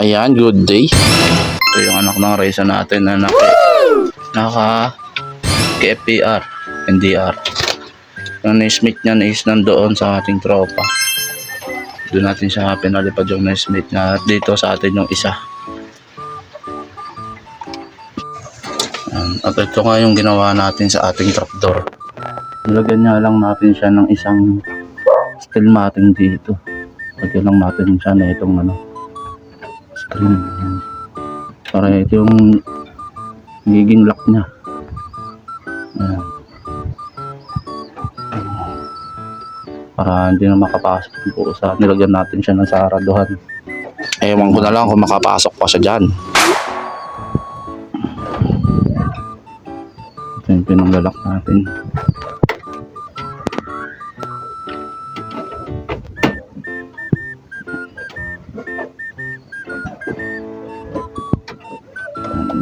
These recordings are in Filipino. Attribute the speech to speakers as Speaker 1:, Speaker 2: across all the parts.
Speaker 1: Ayan, good day. Ito yung anak ng Reza natin na naka, naka KFPR, NDR. Yung na-smith niyan is nandoon sa ating tropa. Doon natin siya pinalipad yung na-smith na dito sa atin yung isa. At ito nga yung ginawa natin sa ating trapdoor. Nilagyan niya lang natin siya ng isang steel matting dito. Lagyan lang natin siya na itong ano, screen. Ayan. Para ito yung magiging lock niya. Ayan. Para hindi na makapasok yung pusa. Nilagyan natin siya ng saraduhan. Ewan ko na lang kung makapasok pa siya dyan. Ito yung pinanglalak natin.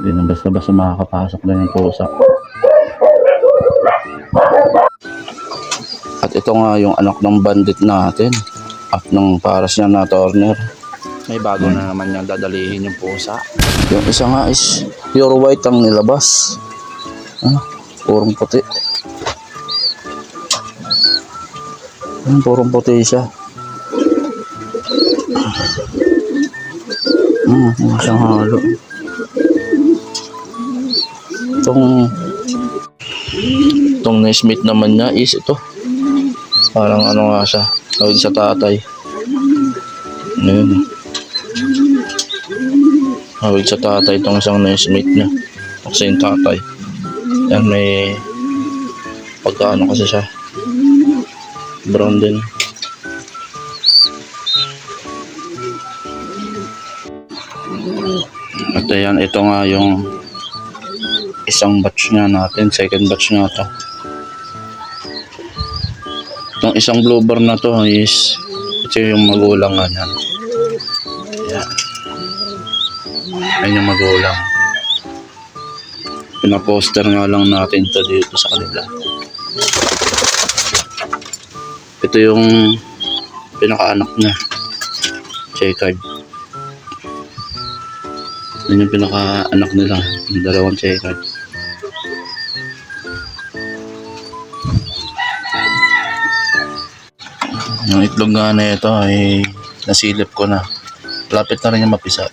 Speaker 1: Hindi na basta-basta makakapasok na yung pusa. At ito nga yung anak ng bandit natin. At ng paras niya na Turner. May bago na naman niyang dadalihin yung pusa. Yung isa nga is pure white ang nilabas. Ano? Purong puti. Hmm, purong puti siya. Hmm, siyang halo. Itong itong na-smith naman niya is ito. Parang ano nga siya. Tawag sa tatay. Ano yun? Tawag sa tatay itong isang na-smith niya. Kasi yung tatay. Yan may pagkaano kasi siya. Brown din. At ayan, ito nga yung isang batch nga natin, second batch nga to. Itong isang bloober na to is ito yung magulang nga. Ayan. Ayan yung magulang. Pinaposter nga lang natin to dito sa kanila. Ito yung pinakaanak niya. Checkered. Yun yung pinakaanak nila. Yung dalawang checkered. Yung itlog nga na ito ay nasilip ko na. Lapit na rin yung mapisa.